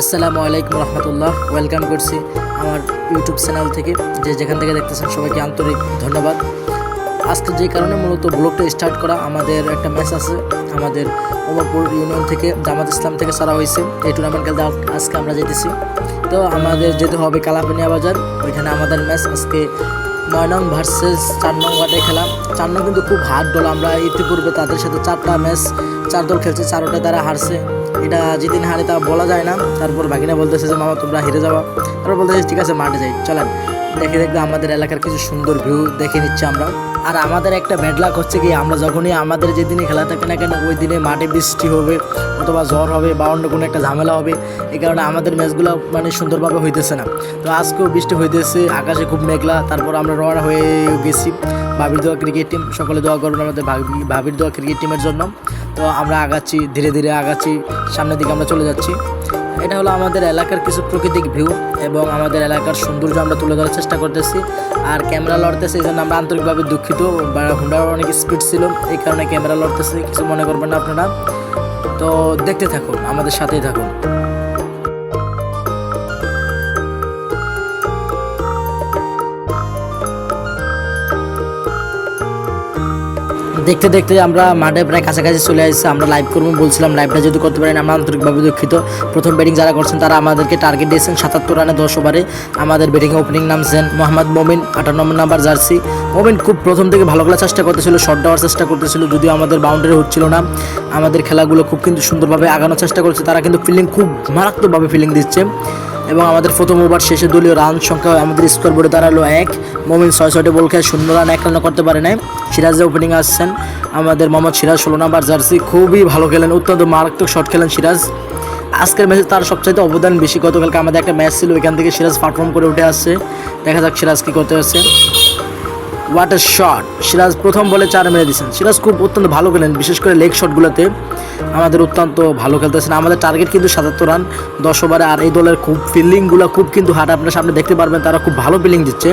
আসসালামু আলাইকুম রহমতুল্লাহ। ওয়েলকাম করছি আমার ইউটিউব চ্যানেল থেকে, যে যেখান থেকে দেখতেছেন সবাইকে আন্তরিক ধন্যবাদ। আজকে যে কারণে মূলত ব্লগটা স্টার্ট করা, আমাদের একটা ম্যাচ আছে, আমাদের ওমরপুর ইউনিয়ন থেকে, জামাত ইসলাম থেকে সারা হয়েছে। এই টুর্নামেন্ট খেলতে আজকে আমরা যেতেছি। তো আমাদের যেতে হবে কালাপানিয়া বাজার, ওইখানে আমাদের ম্যাচ আজকে নয় নং ভার্সেস চার নং ওয়ার্ডে খেলা। চার নং কিন্তু খুব হার্ড দল। আমরা ইতিপূর্বে তাদের সাথে চারটা ম্যাচ চার দল খেলছে, চারোটা তারা হারছে। এটা যেদিন হারে তা বলা যায় না। তারপর বাকিরা বলতেছে যে, মামা, তোমরা হেরে যাওয়া তারপর বলতেছে, ঠিক আছে, মাঠে যাই। চলেন, দেখে দেখবে আমাদের এলাকার কিছু সুন্দর ভিউ দেখে নিচ্ছে আমরা। আর আমাদের একটা ব্যাড লাক হচ্ছে কি, আমরা যখনই আমাদের যেদিনে খেলা থাকে না কেন, ওই দিনে মাঠে বৃষ্টি হবে, অথবা জ্বর হবে, বা অন্য কোনো একটা ঝামেলা হবে, এই কারণে আমাদের ম্যাচগুলো মানে সুন্দরভাবে হইতেছে না। তো আজকেও বৃষ্টি হইতেছে, আকাশে খুব মেঘলা, তারপর আমরা রওনা হয়ে গেছি ভাবির দোয়া ক্রিকেট টিম সকলে দোয়া করবেন আমাদের ভাবি- ভাবির দোয়া ক্রিকেট টিমের জন্য। তো আমরা আগাচ্ছি, ধীরে ধীরে আগাচ্ছি, সামনের দিকে আমরা চলে যাচ্ছি। এটা হলো আমাদের এলাকার কিছু প্রাকৃতিক ভিউ এবং আমাদের এলাকার সৌন্দর্য আমরা তুলে ধরার চেষ্টা করতেছি। আর ক্যামেরা লড়তেছে, এই জন্য আমরা আন্তরিকভাবে দুঃখিত। হুন্ডার অনেক স্পিড ছিল, এই কারণে ক্যামেরা লড়তেছে, কিছু মনে করবেন না আপনারা। তো দেখতে থাকুন, আমাদের সাথেই থাকুন। দেখতে দেখতে আমরা মাঠে প্রায় কাছাকাছি চলে আসছি, আমরা লাইভ করব। বলছিলাম লাইভটা যদি করতে পারেন, আমরা আন্তরিকভাবে দুঃখিত। প্রথম ব্যাটিং যারা করছেন, তারা আমাদেরকে টার্গেট দিয়েছেন সাতাত্তর রানে দশ ওভারে আমাদের ব্যাটিংয়ে ওপেনিং নামছেন মোহাম্মদ মমিন আঠান্ন নম্বর জার্সি মমিন খুব প্রথম থেকে ভালো খেলার চেষ্টা করতেছিল শর্ট দেওয়ার চেষ্টা করতেছিল, যদিও আমাদের বাউন্ডারি হচ্ছিল না। আমাদের খেলাগুলো খুব কিন্তু সুন্দরভাবে আগানোর চেষ্টা করছে, তারা কিন্তু ফিল্ডিং খুব মারাত্মকভাবে ফিল্ডিং দিচ্ছে। এবং আমাদের প্রথম ওভার শেষে দলীয় রান সংখ্যা আমাদের স্কোর বোর্ডে দাঁড়াল এক। মোমিন ছয় ছয়টি বল খেয়ে শূন্য রান এক রান করতে পারে নাই। সিরাজে ওপেনিং আসছেন, আমাদের মোহাম্মদ সিরাজ ষোলো নাম্বার জার্সি। খুবই ভালো খেলেন, অত্যন্ত মারাত্মক শট খেলেন সিরাজ। আজকের ম্যাচে তার সবচাইতে অবদান বেশি গতকালকে আমাদের একটা ম্যাচ ছিল এখান থেকে সিরাজ পারফর্ম করে উঠে আসছে। দেখা যাক সিরাজ কী করতে আসছে। হোয়াট এ শট সিরাজ প্রথম বলে চার মেরে দিয়েছেন। সিরাজ খুব অত্যন্ত ভালো খেলেন, বিশেষ করে লেগ শটগুলোতে আমাদের অত্যন্ত ভালো খেলতেছেন। আমাদের টার্গেট কিন্তু সাতাত্তর রান, দশ ওভারে আর এই দলের খুব ফিল্ডিংগুলো খুব কিন্তু হাট আপনার সামনে দেখতে পারবেন, তারা খুব ভালো ফিল্ডিং দিচ্ছে।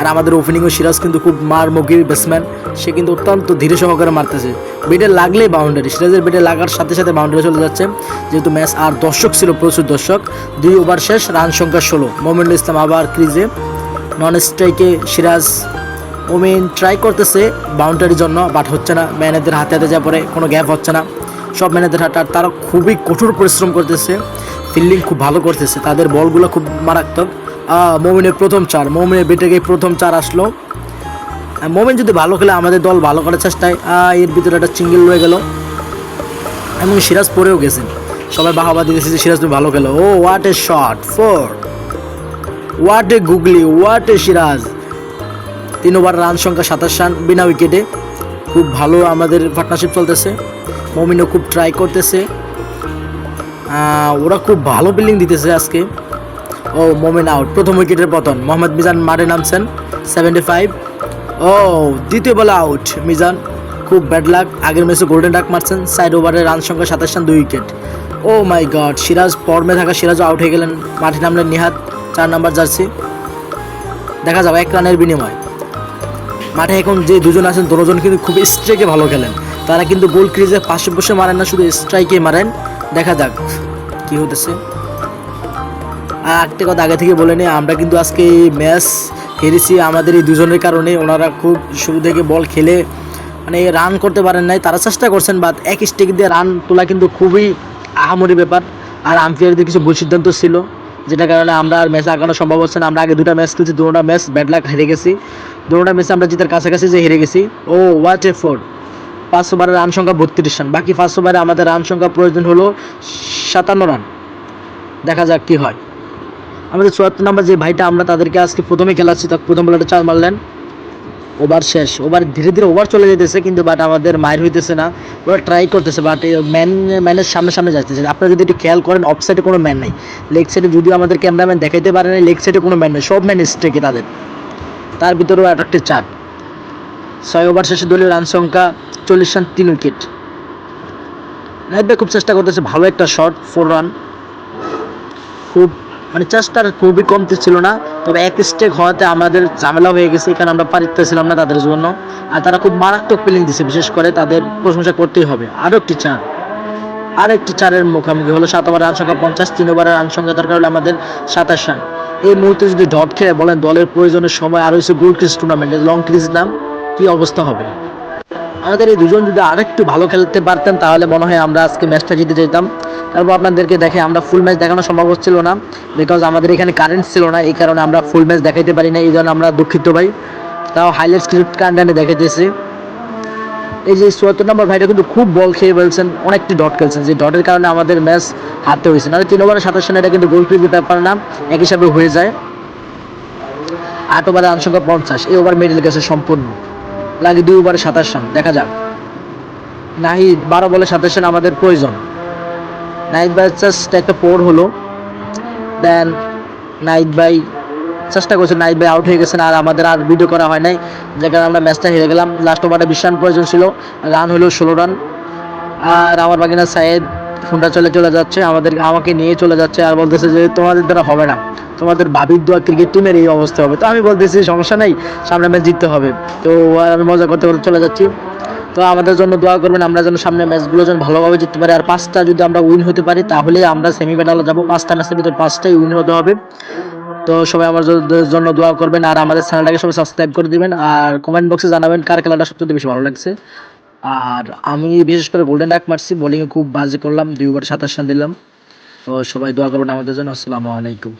আর আমাদের ওপেনিংও সিরাজ কিন্তু খুব মার মুগির ব্যাটসম্যান সে কিন্তু অত্যন্ত ধীরে সহকারে মারতেছে। বেটে লাগলেই বাউন্ডারি সিরাজের বেটে লাগার সাথে সাথে বাউন্ডারি চলে যাচ্ছে। যেহেতু ম্যাচ আর দর্শক ছিল, প্রচুর দর্শক। দুই ওভার শেষ, রান সংখ্যা ষোলো। মোমিনুল ইসলাম আবার ক্রিজে নন স্ট্রাইকে সিরাজ ওমেন ট্রাই করতেছে বাউন্ডারির জন্য বাট হচ্ছে না। ম্যানেদের হাতে হাতে যা পরে কোনো গ্যাপ হচ্ছে না। সব ম্যানেদের হাতে তারা খুবই কঠোর পরিশ্রম করতেছে। ফিল্ডিং খুব ভালো করতেছে। তাদের বলগুলো খুব মারাত্মক। মোমিনের প্রথম চার, মোমিনের বেটে প্রথম চার আসলো। মোমিন যদি ভালো খেলে, আমাদের দল ভালো করার চেষ্টায় এর ভিতরে একটা চিঙ্গেল রয়ে গেল। এবং সিরাজ পরেও গেছেন সবাই বাহাবা দিতেছে যে সিরাজ তুমি ভালো খেলো। ও what a shot four what a googly what a Siraj. তিন ওভার রান সংখ্যা সাতাশ রান বিনা উইকেটে। খুব ভালো আমাদের পার্টনারশিপ চলতেছে। মমিনও খুব ট্রাই করতেছে। ওরা খুব ভালো বিল্ডিং দিতেছে আজকে। ও, মোমিন আউট প্রথম উইকেটের পতন। মোহাম্মদ মিজান মাঠে নামছেন সেভেন্টি ফাইভ ও, দ্বিতীয় বলে আউট মিজান। খুব ব্যাড লাক আগের ম্যাচে গোল্ডেন ডাক মারছেন সাইড ওভারে রান সংখ্যা সাতাশ রান, দুই wicket oh my god Siraj ফর্মে থাকা সিরাজও আউট হয়ে গেলেন। মাঠে নামলেন নিহাত, চার নাম্বার জার্সি দেখা যাবে এক রানের বিনিময়। মাঠে এখন যে দুজন আছেন দুজন কিন্তু খুব স্ট্রাইকে ভালো খেলেন। তারা কিন্তু গোল ক্রিজে পাশে বসে মারেন না, শুধু স্ট্রাইকে মারেন। দেখা যাক কি হতেছে। আর একটা কথা আগে থেকে বলে নিই আমরা কিন্তু আজকে এই ম্যাচ হেরেছি আমাদের এই দুজনের কারণে। ওনারা খুব শুরু থেকে বল খেলে মানে রান করতে পারেন নাই। তারা চেষ্টা করছেন বাট এক স্টেক দিয়ে রান তোলা কিন্তু খুবই আহামরি ব্যাপার। আর আম্পায়ারদের কিছু ভুল সিদ্ধান্ত ছিল। যেটার কারণে আমরা আর ম্যাচ আগানো সম্ভব হচ্ছে না। আমরা আগে দুটা ম্যাচ খেলছি, দুটা ম্যাচ ব্যাড লাক হেরে গেছি। দুটোটা ম্যাচে আমরা জিতার কাছাকাছি যে হেরে গেছি, ও ওয়াট এ ফোর পাঁচ ওভারের রান সংখ্যা বত্রিশ রান। বাকি পাঁচ ওভারে আমাদের রান সংখ্যা প্রয়োজন হলো সাতান্ন রান। দেখা যাক কী হয়। আমাদের চুয়াত্তর নাম্বার যে ভাইটা, আমরা তাদেরকে আজকে প্রথমে খেলাচ্ছি তার প্রথম বলে চার মারলেন। ওভার শেষ। ওভার ধীরে ধীরে ওভার চলে যেতেছে কিন্তু বাট আমাদের মায়ের হইতেছে না। ওরা ট্রাই করতেছে বাট ম্যান ম্যানের সামনে সামনে যাচ্ছে আপনারা যদি একটু খেয়াল করেন অফ সাইডে কোনো ম্যান নাই। লেগ সাইডে যদিও আমাদের ক্যামেরাম্যান দেখাইতে পারে না লেগ সাইডে কোনো ম্যান নেই। সব ম্যান স্ট্রেকে তাদের। তার ভিতরেও একটা চাপ ছয় ওভার শেষে দলীয় রান সংখ্যা চল্লিশ রান, তিন উইকেট নাইট খুব চেষ্টা করতেছে, ভালো একটা শট ফোর রান খুব মানে চেষ্টার খুবই কমতে ছিল না, তবে এক স্টেক হওয়াতে আমাদের ঝামেলা হয়ে গেছে, এখানে আমরা পারিতেছিলাম না তাদের জন্য। আর তারা খুব মারাত্মক ফিলিং দিছে, বিশেষ করে তাদের প্রশংসা করতেই হবে। আরও একটি চার। আর একটি চারের মুখোমুখি হলো সাত ওভারের রান সংখ্যা পঞ্চাশ, তিন ওভারের রান সংখ্যা দরকার হলো আমাদের সাতাশ রান। এই মুহূর্তে যদি ডট খেলে বলেন দলের প্রয়োজনের সময় আর হচ্ছে গোল ক্রিজ টুর্নামেন্ট লং ক্রিজ নাম, কি অবস্থা হবে? আমাদের এই দুজন যদি আরেকটু ভালো খেলতে পারতেন, তাহলে মনে হয় আমরা আজকে ম্যাচটা জিতে যেতাম। তারপর আপনাদেরকে দেখে আমরা ফুল ম্যাচ দেখানো সম্ভব হচ্ছিল না বিকজ আমাদের এখানে কারেন্ট ছিল না, এই কারণে আমরা ফুল ম্যাচ দেখাইতে পারি না এই জন্য আমরা দুঃখিত ভাই। তাও হাইলাইটস ক্রিকেট কান্ডানে দেখাইতেছি এই যে চুয়াত্তর নম্বর ভাইটা কিন্তু খুব বল খেয়ে ফেলছেন, অনেকটি ডট খেলছেন, যে ডটের কারণে আমাদের ম্যাচ হারতে হয়েছে। নাহলে তিন ওভারে সাতাশ রান এটা কিন্তু গোল ক্রিকেট ব্যাপার না এক হিসাবে হয়ে যায়। আট ওভারে রান সংখ্যা পঞ্চাশ, এই ওভার মিডল গেছে সম্পূর্ণ। লাগে দুই ওভারে সাতাশ রান, দেখা যাক। নাহিদ, বারো বলে সাতাশ রান আমাদের প্রয়োজন। নাহিদ ভাই জাস্ট একটা পোর হলো। দেন নাহিদ ভাই, চেষ্টা করছে, নাহিদ ভাই আউট হয়ে গেছেন আর আমাদের আর ভিডিও করা হয় নাই। যে কারণে আমরা ম্যাচটা হেরে গেলাম। লাস্ট ওভারে বিশ রান প্রয়োজন ছিল। রান হলো ষোলো রান আর আমার বাগিনা সাইদ ফোনটা চলে চলে যাচ্ছে। আমাদের, আমাকে নিয়ে চলে যাচ্ছে আর বলতেছে যে তোমাদের দ্বারা হবে না। তোমাদের ভাবির দোয়া ক্রিকেট টিমের এই অবস্থা হবে। তো আমি বলতেছি, সমস্যা নেই, সামনে ম্যাচ জিততে হবে। তো আমি মজা করতে করতে চলে যাচ্ছি। তো আমাদের জন্য দোয়া করবেন, আমরা যেন সামনে ম্যাচগুলো যেন ভালোভাবে জিততে পারি। আর পাঁচটা যদি আমরা উইন হতে পারি, তাহলে আমরা সেমিফাইনালে যাব। পাঁচটা ম্যাচের ভিতরে পাঁচটাই উইন হতে হবে। তো সবাই আমার জন্য দোয়া করবেন। আর আমাদের চ্যানেলটাকে সবাই সাবস্ক্রাইব করে দিবেন। আর কমেন্ট বক্সে জানাবেন কার খেলাটা সবচেয়ে বেশি ভালো লাগছে। আর আমি বিশেষ করে গোল্ডেন ডাক মারছি। বোলিংয়ে খুব বাজে করলাম। দুই ওভার সাতাশ রান দিলাম। তো সবাই দোয়া করবেন আমাদের জন্য। আসসালামু আলাইকুম।